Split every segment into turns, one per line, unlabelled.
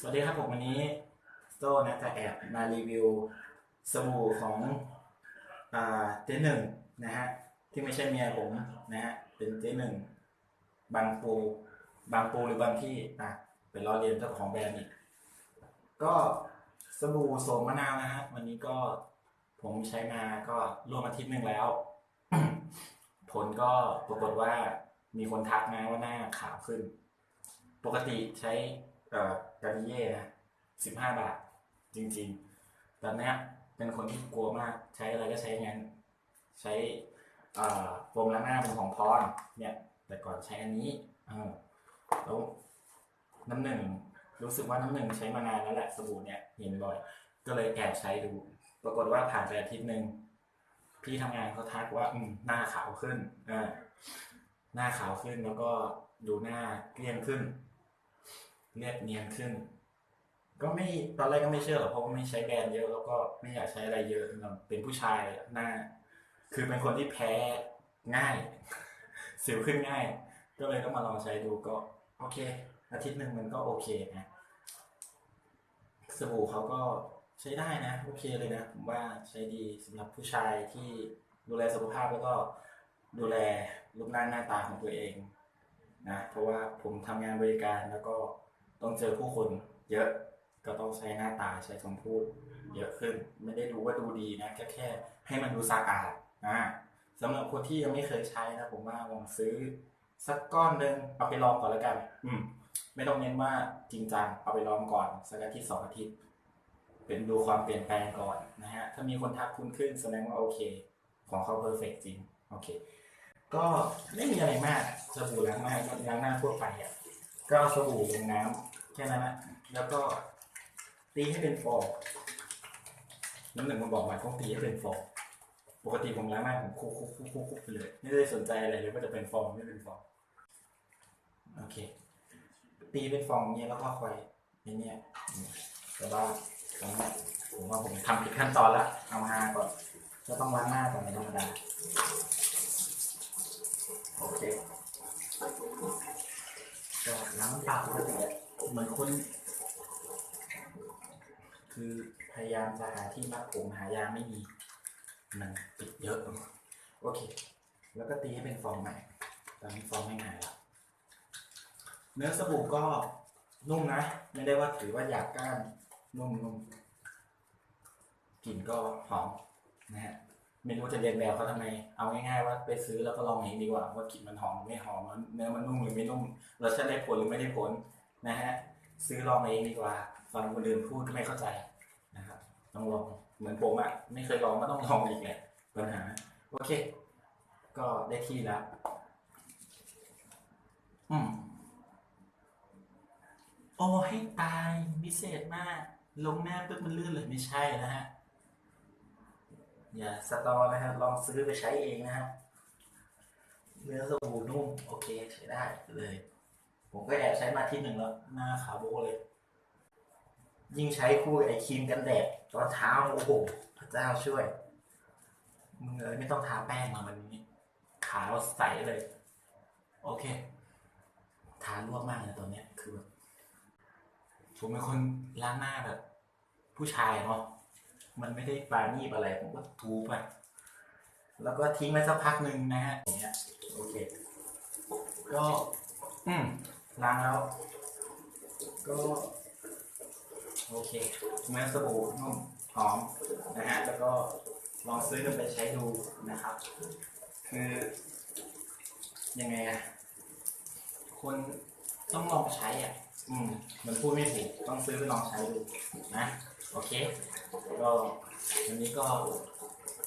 สวัสดีครับผมวันนี้โต้นะจะแอบมารีวิวสบู่ของอ่าเจ๊หนึ่งนะฮะที่ไม่ใช่เมียผมนะฮะเป็นเจ๊หนึ่งบางปูบางปูหรือบางที่อะเป็นล้อเลียนเจ้าของแบรนด์อีกก็สบู่โสมมะนาวนะฮะวันนี้ก็ผมใช้มาก็ร่วมอาทิตย์หนึ่งแล้ว ผลก็ปรากฏว่ามีคนทักนะว่าหน้าขาวขึ้น ปกติใช้ กาลิเย่นะสิบห้าบาท จริงๆตอนนี้เป็นคนที่กลัวมากใช้อะไรก็ใช้งั้น ใช้โฟมล้างหน้าเป็นของพรเนี่ย แต่ก่อนใช้อันนี้เออแล้วน้ำหนึ่งรู้สึกว่าน้ำหนึ่งใช้มานานแล้วแหละสบู่เนี่ยเห็นบ่อย ก็เลยแอบใช้ดู ปรากฏว่าผ่านไปอาทิตย์หนึ่งพี่ทำงานเขาทักว่า อืมหน้าขาวขึ้นอ่าหน้าขาวขึ้นแล้วก็ดูหน้าเกลี้ยงขึ้น เรียบเนียนขึ้น ก็ไม่ตอนแรกก็ไม่เชื่อหรอกเพราะว่าไม่ใช้แบรนด์เยอะแล้วก็ไม่อยากใช้อะไรเยอะเราเป็นผู้ชายอะหน้า คือเป็นคนที่แพ้ง่าย สิวขึ้นง่าย ก็เลยต้องมาลองใช้ดูก็ โอเค อาทิตย์หนึ่งมันก็โอเคนะสบู่เขาก็ใช้ได้นะ โอเคเลยนะผมว่าใช้ดีสำหรับผู้ชายที่ดูแลสุขภาพแล้วก็ดูแลรูปร่างหน้าตาของตัวเองนะเพราะว่าผมทำงานบริการแล้วก็ ต้องเจอผู้คนเยอะก็ต้องใช้หน้าตาใช้คำพูด เยอะขึ้น ไม่ได้ดูว่าดูดีนะแค่แค่ให้มันดูสะอาดนะสำหรับคนที่ยังไม่เคยใช้นะผมว่าลองซื้อสักก้อนหนึ่งเอาไปลองก่อนแล้วกัน อืม ไม่ต้องเน้นว่าจริงจังเอาไปลองก่อนสักอาทิตย์สองอาทิตย์ เป็นดูความเปลี่ยนแปลงก่อนนะฮะ ถ้ามีคนทักคุณขึ้นแสดงว่าโอเค ของเขาเพอร์เฟกจริง โอเค ก็ไม่มีอะไรมากสบู่ล้างหน้าล้างหน้าทั่วไปอะ ก็เอาสบู่ลงน้ำแค่นั้นนะแล้วก็ตีให้เป็นฟองน้ำหนึ่งมันบอกมาต้องตีให้เป็นฟองปกติผมล้างหน้าผมคุกคุกคุกคุกคุกไปเลยไม่ได้สนใจอะไรเลยว่าจะเป็นฟองไม่เป็นฟองโอเค ตีเป็นฟองเนี้ยแล้วก็ค่อยในเนี้ยแต่ว่าตรงเนี้ผมว่าผมทำผิดขั้นตอนละเอามาก่อนก็ต้องล้างหน้าก่อนในธรรมดาโอเค ก็ล้างปาปกติอะเหมือนคน คือพยายามจะหาที่มัดผมหายาไม่มีมันปิดเยอะ โอเค แล้วก็ตีให้เป็นฟองใหม่ ตอนนี้ฟองไม่หายละเนื้อสบู่ก็นุ่มนะ ไม่ได้ว่าถือว่าหยาบก้านนุ่มนุ่มกลิ่นก็หอมนะฮะ ไม่รู้จะเรียนแบบเขาทำไม เอาง่ายๆว่าไปซื้อแล้วก็ลองเองดีกว่า ว่ากลิ่นมันหอมไม่หอมเนื้อมันนุ่มหรือไม่นุ่มรสชาติได้ผลหรือไม่ได้ผลนะฮะซื้อลองเองดีกว่าฟังคนอื่นพูดก็ไม่เข้าใจนะครับต้องลองเหมือนผมอะไม่เคยลองก็ต้องลองอีกแหละปัญหาโอเค ก็ได้ที่แล้วอืมโอ้ให้ตายพิเศษมาก ลงหน้าปึ๊บมันลื่นเลยไม่ใช่นะฮะ อย่าสตอนะครับลองซื้อไปใช้เองนะครับเนื้อสบู่นุ่มโอเคใช้ได้เลย ผมก็แอบใช้มาที่หนึ่งแล้วหน้าขาวโบเลย ยิ่งใช้คู่กับไอครีมกันแดดตอนเช้าโอ้โหพระเจ้าช่วยมึงเอ้ยไม่ต้องทาแป้งมาวันนี้ขาวใสเลย โอเค ทาลวกมากเลยตอนเนี้ยคือแบบผมเป็นคนล้างหน้าแบบ ผู้ชายเนาะ มันไม่ได้ปาณีบอะไรผมก็ทูไป แล้วก็ทิ้งไว้สักพักหนึ่งนะฮะอย่างเงี้ยโอเค ก็ อืมล้างแล้ว ก็ โอเคเนื้อสบู่นุ่มหอมนะฮะ แล้วก็ลองซื้อกันไปใช้ดูนะครับ คือ ยังไงอะคนต้องลองใช้อะ อืมมันพูดไม่ถูกต้องซื้อไปลองใช้ดูนะ โอเค ก็วันนี้ก็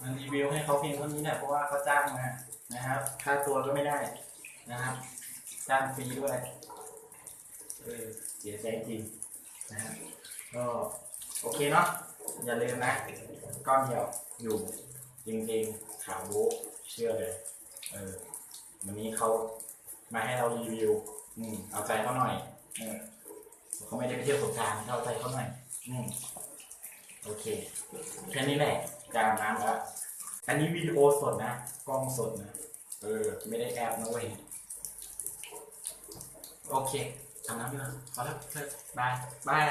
มันรีวิวให้เขาเพียงเท่านี้แหละเพราะว่าเขาจ้างมานะครับ ค่าตัวก็ไม่ได้นะครับ จ้างฟรีด้วยเออเสียใจจริงนะฮะก็โอเคเนาะอย่าลืมนะ ก้อนเดียวอยู่จริงๆขาวโบเชื่อเลย เออ วันนี้เขามาให้เรารีวิว อืม เอาใจเขาหน่อย เออ เขาไม่ได้ไปเที่ยวสงกรารเข้าใจเขาหน่อยอืมโอเค แค่นี้แหละจอาบน้ำแล้วอันนี้วิดีโอสดนะกล้องสดนะเออไม่ได้แอบนะเว้ยโอเคทำน้ำดีกว่าพอแล้วเลิกบายบาย